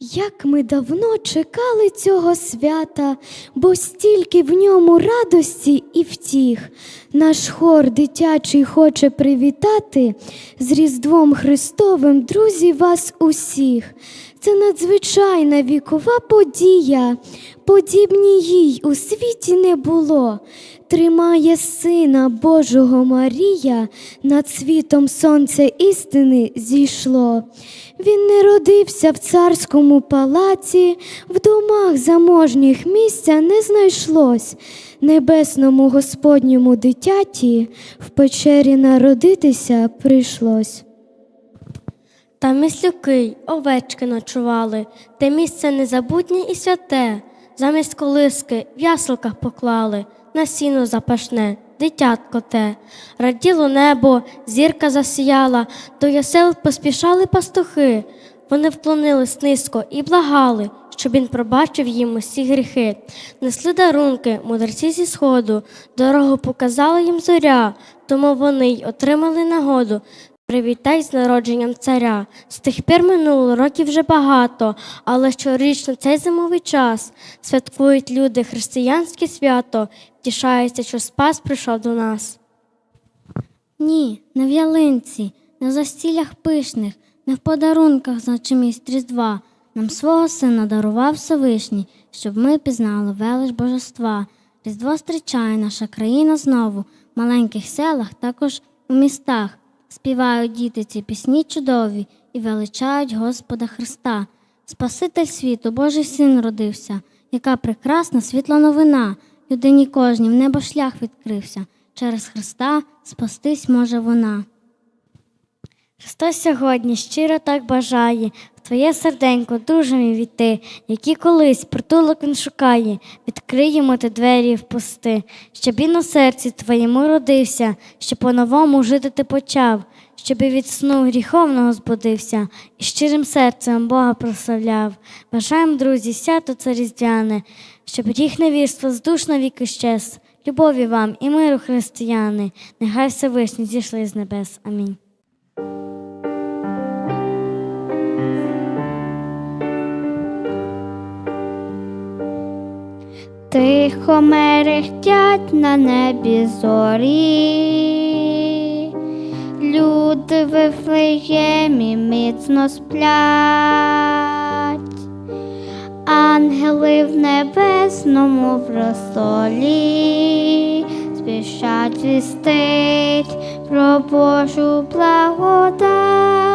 Як ми давно чекали цього свята, бо стільки в ньому радості і втіх. Наш хор дитячий хоче привітати з Різдвом Христовим, друзі, вас усіх. Це надзвичайна вікова подія, подібні їй у світі не було. Тримає Сина Божого Марія, над світом сонце істини зійшло. Він не родився в царському палаці, в домах заможніх місця не знайшлось. Небесному Господньому дитяті в печері народитися прийшлось. Та мислюки й овечки ночували, те місце незабутнє і святе, замість колиски в ясликах поклали, на сіно запашне, дитятко те. Раділо небо, зірка засіяла, до ясел поспішали пастухи. Вони вклонились низько і благали, щоб він пробачив їм усі гріхи. Несли дарунки, мудрці зі сходу, дорогу показала їм зоря, тому вони й отримали нагоду Привітай з народженням царя. З тих пір минуло років вже багато, але щорічно цей зимовий час святкують люди християнське свято, втішаються, що спас прийшов до нас. Ні, не в ялинці, не в застілях пишних, не в подарунках значимість Різдва. Нам свого сина дарував Всевишній, щоб ми пізнали велич божества. Різдво зустрічає наша країна знову, в маленьких селах, також у містах. Співають діти ці пісні чудові і величають Господа Христа. Спаситель світу, Божий син родився, яка прекрасна світла новина. Людині кожній в небо шлях відкрився. Через Христа спастись може вона. Христос сьогодні щиро так бажає, в твоє серденько дружим війти, які колись притулок він шукає, відкриємо ти двері і впусти, щоб він у серці твоєму родився, щоб по-новому жити ти почав, щоб від сну гріховного збудився і щирим серцем Бога прославляв. Бажаємо, друзі, свято це різдвяне, щоб гріх невірства з душ навіки щез. Любові вам і миру, християни, нехай Всевишні зійшли з небес. Амінь. Тихо мерехтять на небі зорі, люди в Вифлеємі міцно сплять, ангели в небесному престолі спішать вістить про Божу благодать.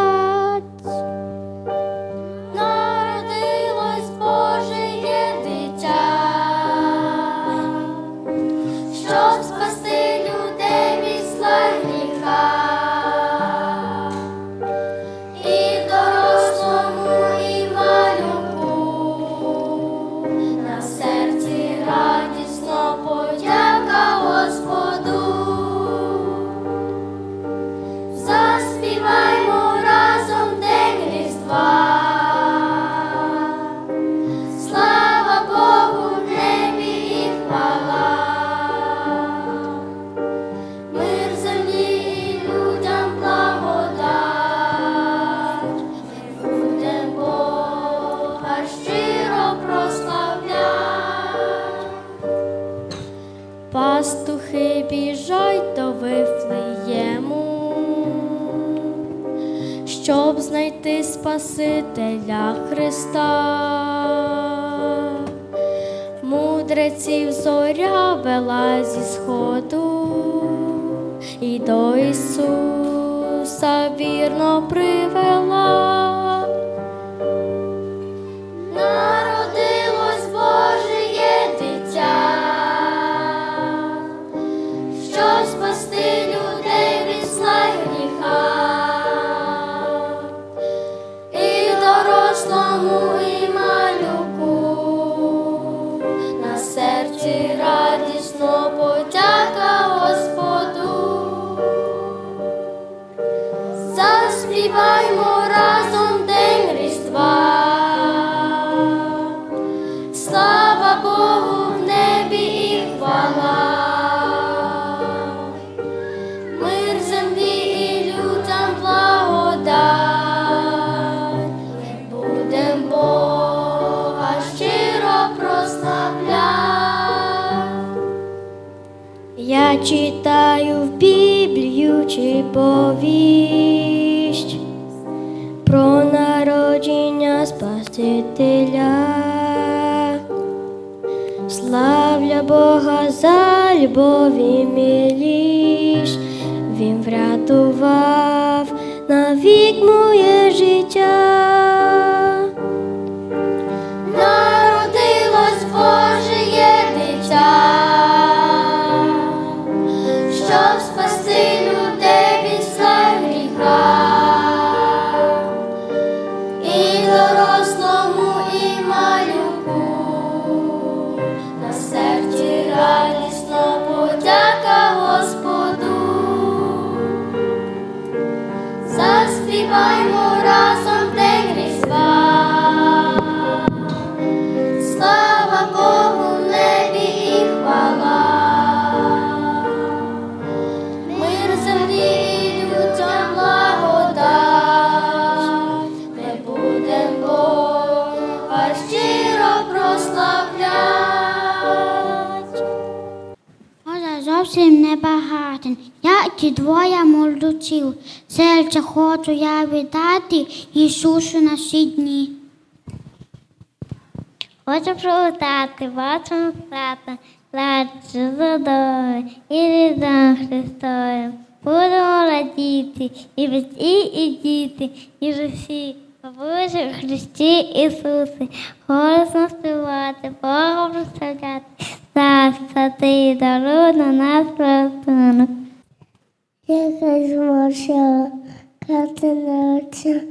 Спасителя Христа. Мудреців зоря читаю в Біблію чи повість про народження Спасителя. Славля Бога за любові милість, Він врятував навік моє життя. Хочу я віддати Ісусу на всі дні. Хочу привітати вашому тата, радше задою і рідам Христовим. Будемо радіти і батьки, і діти, і всі. Боже в Христі Ісусе, голосно співати, Бога прославляти, ти даруй на нас простунок. Якась марша, ката ночі,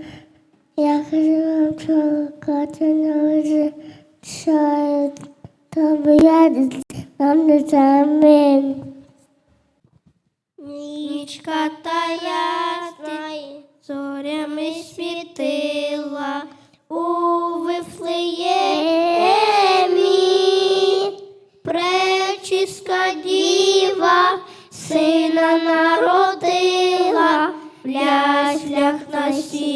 якась марша, ката ночі, шаю, тобі радість, нам не замін. Нічка та ясна, зорями світила у Вифлеємі. Пречиска діва сина народила, в ляслях на сіні.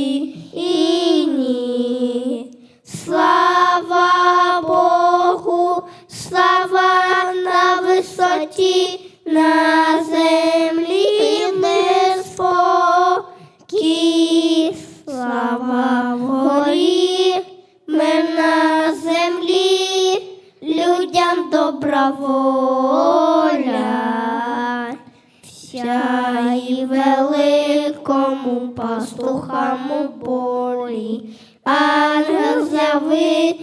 Слава Богу, слава на висоті, на землі мир спокій. Слава вгорі, мир на землі, людям добра воля. Вся і великому пастухам у полі, ангел з'явився,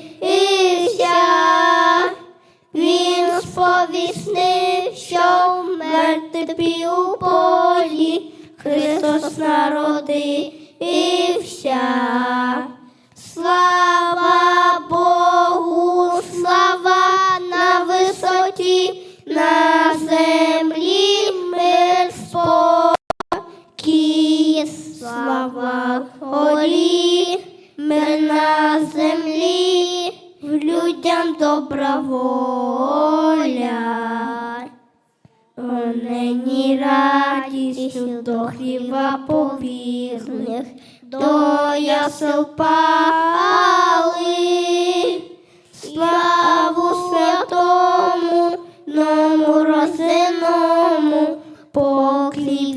він сповіснив, що мертві у полі, Христос народився. Слава Богу, горі, мир на землі, людям добра воля. Нині радістю до хліба побігли, до ясел пали, славу святому, ному росиному, покліп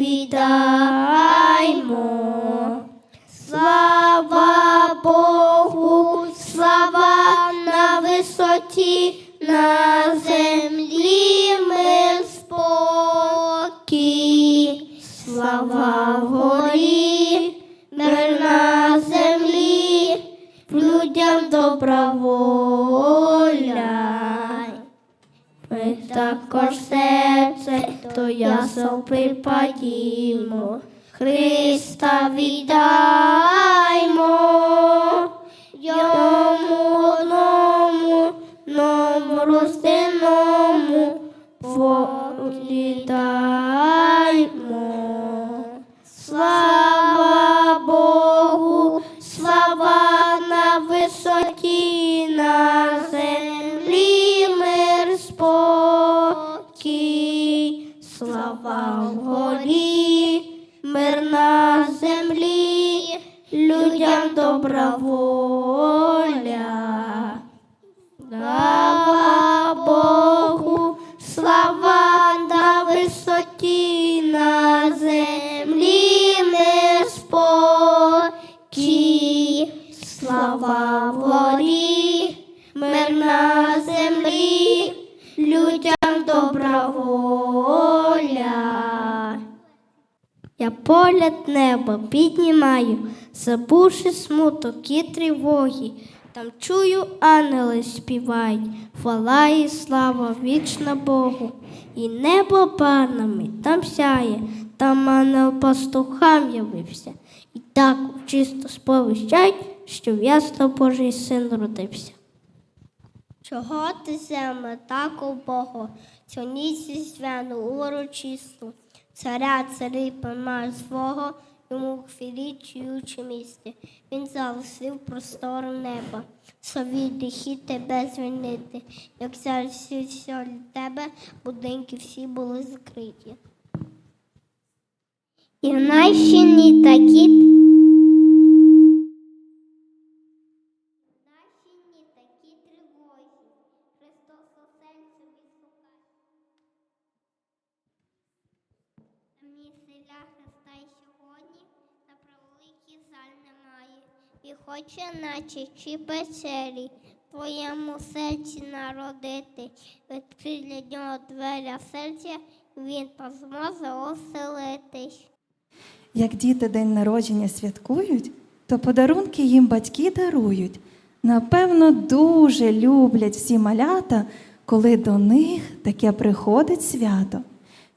добра воля. Ми також серце до ясел припадімо, Христа віддаймо, йому одному, ному ростиному повідаймо. добра воля. Слава Богу, слава на висоті на землі не слава ворі, мир на землі, людям добра воля. Я погляд неба піднімаю забувши смуток і тривоги. Там чую, ангели співають, хвала і слава вічна Богу. І небо парнами там сяє, там ангел пастухам явився. І так чисто сповіщають, що в ясно Божий син родився. Чого ти земле так убого, цю ніч звяну урочисту, царя цари помар свого, йому хвилі чуючи місце. Він залишив простор неба, сові гріхи тебе звільнити, як для тебе будинки всі були закриті. І в наші такі Наші ні такі тривозі, Христос у серці відшукає. Мені селя Христа й сьогодні на превеликий жаль немає. Хоче, наче чи печері, твоєму серці народити, відкрий для нього дверя серця, він позможе оселитись. Як діти день народження святкують, то подарунки їм батьки дарують. Напевно, дуже люблять всі малята, коли до них таке приходить свято.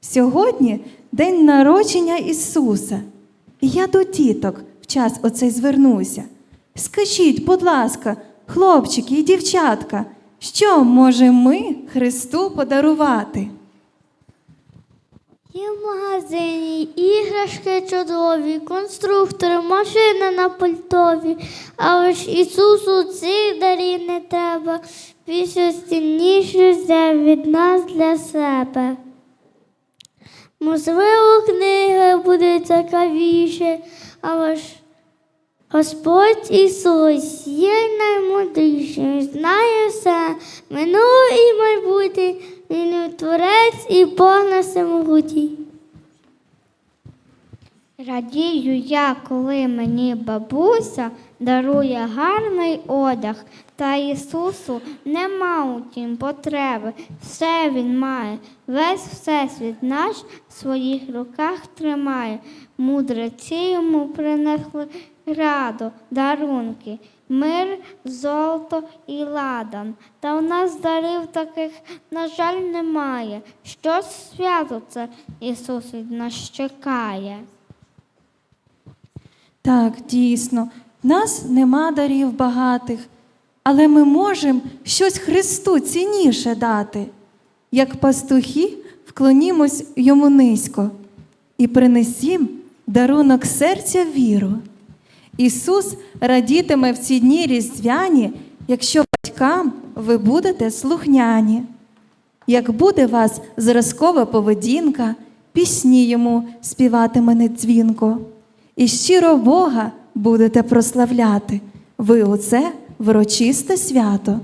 Сьогодні день народження Ісуса. І я до діток в час оцей звернуся. Скажіть, будь ласка, хлопчики і дівчатка, що можемо ми Христу подарувати? Є в магазині іграшки чудові, конструктори, машини на пультові, але ж Ісусу цих дарів не треба, більше цінніше взяв від нас для себе. Можливо, книги буде цікавіше, але ж Господь Ісус є наймудріший, Він знає все, минуле і майбутнє, Він творець і Бог на всемогутній. Радію я, коли мені бабуся дарує гарний одяг, та Ісусу нема у тім потреби. Все Він має, весь всесвіт наш в своїх руках тримає. Мудреці йому принесли раду, дарунки, мир, золото і ладан. Та в нас дарів таких, на жаль, немає. Що свято це Ісус від нас чекає? Так, дійсно, нас нема дарів багатих, але ми можемо щось Христу цінніше дати. Як пастухи, вклонімось йому низько і принесім дарунок серця віру. Ісус радітиме в ці дні різдвяні, якщо батькам ви будете слухняні. Як буде вас зразкова поведінка, пісні йому співатиме недзвінко. І щиро Бога будете прославляти. Ви оце врочисте свято.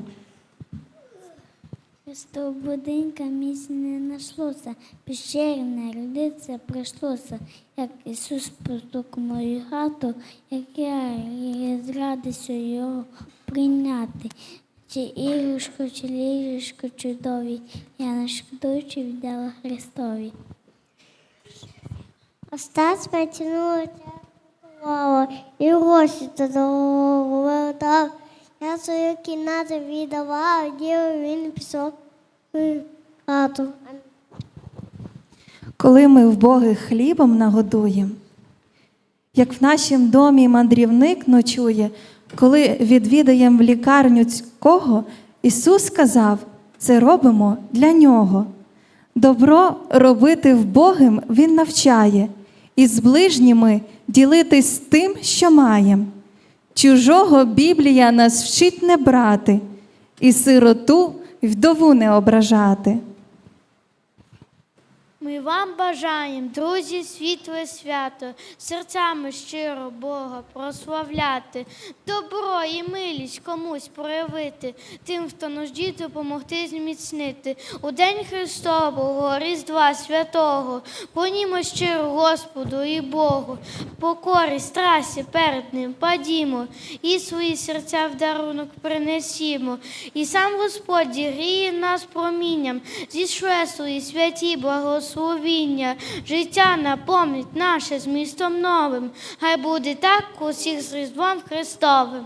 З будинка місць не нашлося, пещері не родиться прийшлося, як Ісус постук мою хату, як я з радістю його прийняти. Чи іграшку, чи ліжечко чудові, я не шкодуючи віддала Христові. Остас потянула голову і гроші додому дав. Я свою кімнату віддавав, дів він пішов в хату. Коли ми вбогих хлібом нагодуємо, як в нашім домі мандрівник ночує, коли відвідаємо в лікарню кого, Ісус сказав, це робимо для нього. Добро робити вбогим Він навчає, і з ближніми ділитись тим, що маєм. Чужого Біблія нас вчить не брати, і сироту вдову не ображати. Ми вам бажаємо, друзі, світле свято, серцями щиро Бога прославляти, добро і милість комусь проявити, тим, хто нужді допомогти зміцнити. У день Христового, Різдва Святого, понімо щиро Господу і Богу, покорі, страсі перед Ним падімо, і свої серця в дарунок принесімо. І сам Господь гріє нас промінням, зішле свої святі благословіння, життя наповнить наше змістом новим. Хай буде так усіх з Різдвом Христовим.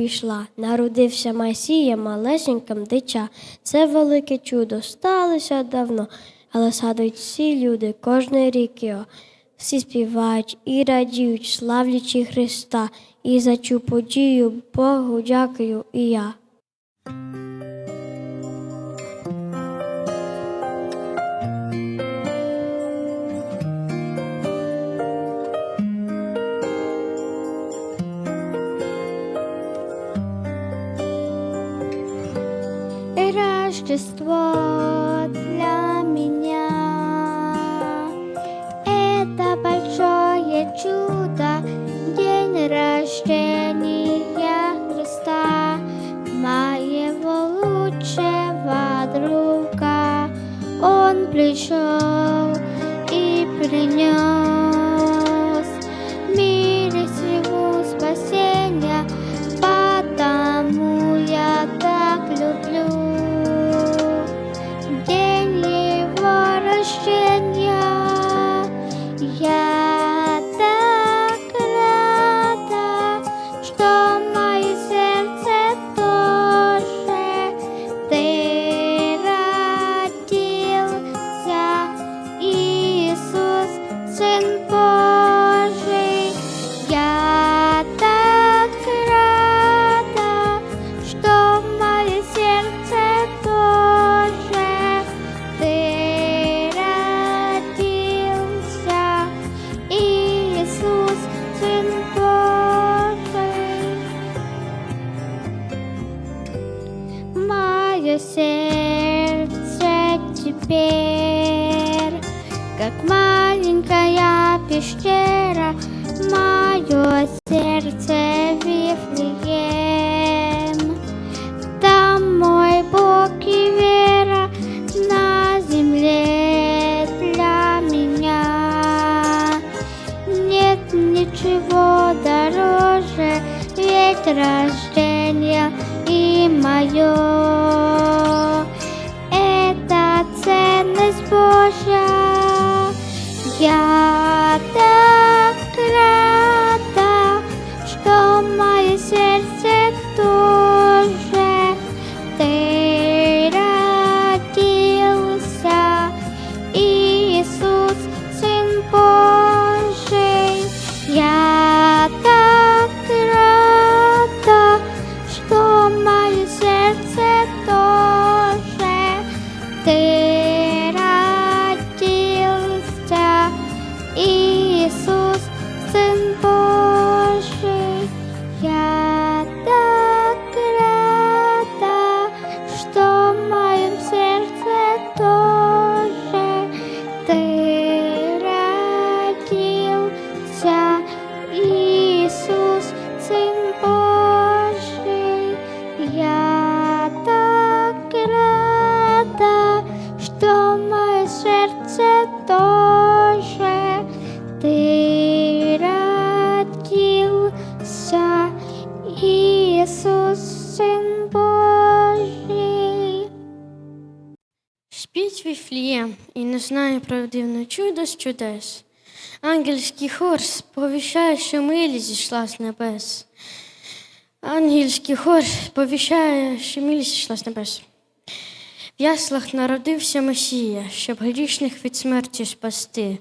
Обійшла. Народився Масія малесеньким дича. Це велике чудо сталося давно, але садують всі люди кожний рік його. Всі співають і радіють, славлячи Христа, і за цю подію Богу дякую і я. Рождество теперь, как маленькая пещера, мое знає про дивне чудо з чудес. Ангельський хор сповіщає, що милість зійшла з небес. Ангельський хор сповіщає, що милість зійшла з небес. Яслах народився Месія, щоб грішних від смерті спасти.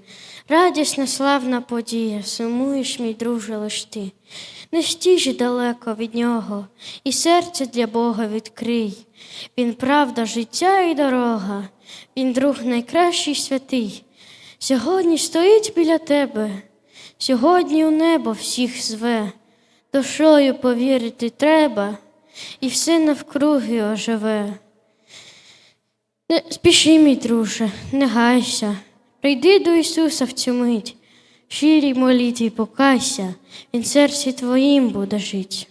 Радісна славна подія, сумуєш, мій друже, лиш ти. Не стій же далеко від нього, і серце для Бога відкрий. Він правда, життя і дорога, він друг найкращий святий. Сьогодні стоїть біля тебе, сьогодні у небо всіх зве. Душою повірити треба, і все навкруги оживе. Не спіши, мій друже, не гайся, прийди до Ісуса в цю мить, щирій молитві покайся, Він серці твоїм буде жить.